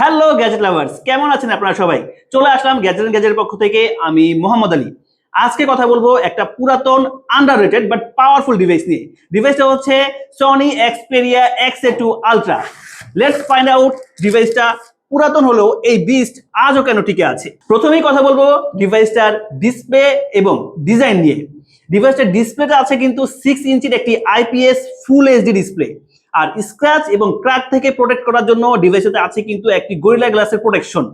Hello gadget lovers কেমন আছেন আপনারা সবাই? চলে আসলাম গ্যাজেট গ্যাজেটের পক্ষ থেকে, আমি মোহাম্মদ আলী। আজকে কথা বলব একটা পুরাতন underrated but powerful device নিয়ে ডিভাইসটা হচ্ছে Sony Xperia X A two ultra let's find out ডিভাইসটা পুরাতন হলেও এই বিস্ট আজও কেন টিকে আছে। প্রথমেই কথা বলব ডিভাইসটার ডিসপ্লে এবং ডিজাইন নিয়ে। ডিভাইসটার ডিসপ্লেটা আছে কিন্তু সিক্স ইঞ্চির একটি আইপিএস ফুল এইচডি ডিসপ্লে আর স্ক্র্যাচ এবং ক্র্যাক থেকে প্রোটেক্ট করার জন্য ডিভাইসটাতে আছে কিন্তু একটি গরিলা গ্লাসের প্রোটেকশন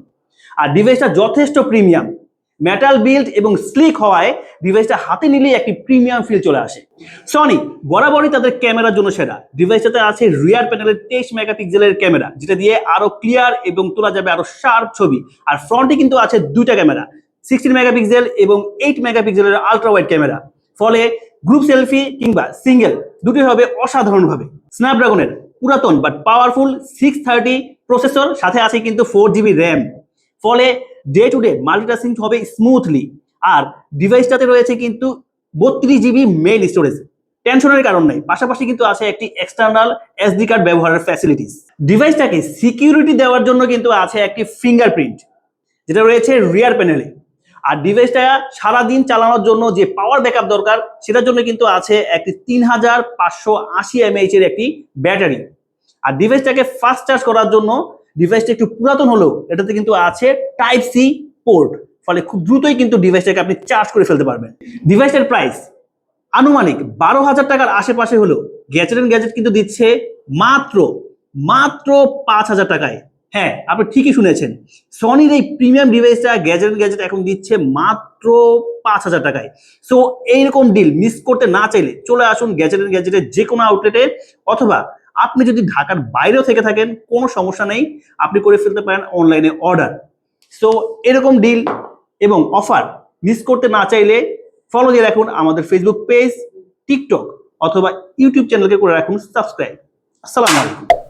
আর ডিভাইসটা যথেষ্ট প্রিমিয়াম মেটাল বিল্ড এবং স্লিক হওয়ায় ডিভাইসটা হাতে নিলেই একটি প্রিমিয়াম ফিল চলে আসে। সনি বরাবরই তাদের ক্যামেরার জন্য সেরা। ডিভাইসটাতে আছে রিয়ার প্যানেলের তেইশ মেগাপিক্সেলের ক্যামেরা, যেটা দিয়ে আরও ক্লিয়ার এবং তোলা যাবে আরও শার্প ছবি। আর ফ্রন্টে কিন্তু আছে দুইটা ক্যামেরা সিক্সটিন মেগাপিক্সেল এবং এইট মেগাপিক্সেলের আলট্রা ওয়াইড ক্যামেরা। ফলে গ্রুপ সেলফি কিংবা সিঙ্গেল দুটি হবে অসাধারণভাবে। স্ন্যাপড্রাগনের পুরাতন but powerful six thirty processor সাথে আছে কিন্তু ফোর জিবি র্যাম ফলে ডে টু ডে মাল্টিটাস্কিং হবে স্মুথলি আর ডিভাইসটাতে রয়েছে কিন্তু বত্রিশ জিবি মেইল স্টোরেজ টেনশনের কারণ নেই। পাশাপাশি কিন্তু আছে একটি এক্সটার্নাল এসডি কার্ড ব্যবহারের ফ্যাসিলিটিস ডিভাইসটাকে সিকিউরিটি দেওয়ার জন্য কিন্তু আছে একটি ফিঙ্গারপ্রিন্ট যেটা রয়েছে রিয়ার প্যানেলে আর ডিভাইসটা সারাদিন চালানোর জন্য যে পাওয়ার ব্যাকআপ দরকার, সেটার জন্য কিন্তু আছে একটি তিন হাজার পাঁচশো আশি এমএইচ এর একটি ব্যাটারি। আর ডিভাইসটাকে ফাস্ট চার্জ করার জন্য ডিভাইসটা একটু পুরাতন হলেও এটাতে কিন্তু আছে টাইপ সি পোর্ট ফলে খুব দ্রুতই কিন্তু ডিভাইসটাকে আপনি চার্জ করে ফেলতে পারবেন। ডিভাইসের প্রাইস আনুমানিক বারো হাজার টাকার আশেপাশে হলো গ্যাজেট অ্যান্ড গ্যাজেট কিন্তু দিচ্ছে মাত্র মাত্র পাঁচ হাজার টাকায়। হ্যাঁ আপনি ঠিকই শুনেছেন। সনির এই প্রিমিয়াম ডিভাইসটা গ্যাজেট গ্যাজেট এখন দিচ্ছে মাত্র পাঁচ হাজার টাকায়। সো এইরকম ডিল মিস করতে না চাইলে চলে আসুন গ্যাজেট গ্যাজেটের যে কোনো আউটলেটে অথবা আপনি যদি ঢাকার বাইরেও থেকে থাকেন, কোনো সমস্যা নেই, আপনি করে ফেলতে পারেন অনলাইনে অর্ডার সো এরকম ডিল এবং অফার মিস করতে না চাইলে ফলো দিয়ে রাখুন আমাদের ফেসবুক পেজ টিকটক অথবা ইউটিউব চ্যানেলকে করে রাখুন সাবস্ক্রাইব আসসালামু আলাইকুম